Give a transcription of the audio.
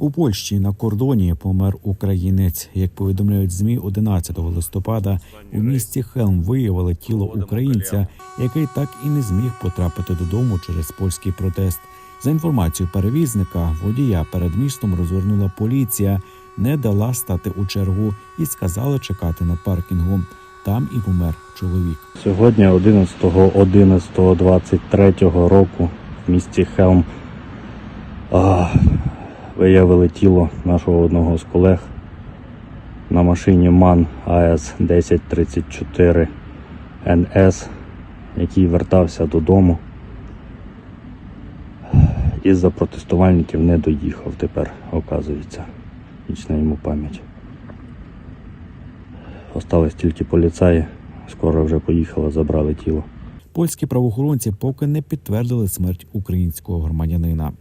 У Польщі на кордоні помер українець. Як повідомляють змі, 11 листопада у місті Хелм виявили тіло українця, який так і не зміг потрапити додому через польський протест. За інформацією перевізника, водія перед містом розвернула поліція, не дала стати у чергу і сказали чекати на паркінгу. Там і помер чоловік. Сьогодні 11.11.23 року в місті Хелм виявили тіло нашого одного з колег на машині МАН АС 1034 НС, який вертався додому. Із-за протестувальників не доїхав тепер, оказується. Вічна йому пам'ять. Остались тільки поліцаї. Скоро вже поїхали, забрали тіло. Польські правоохоронці поки не підтвердили смерть українського громадянина.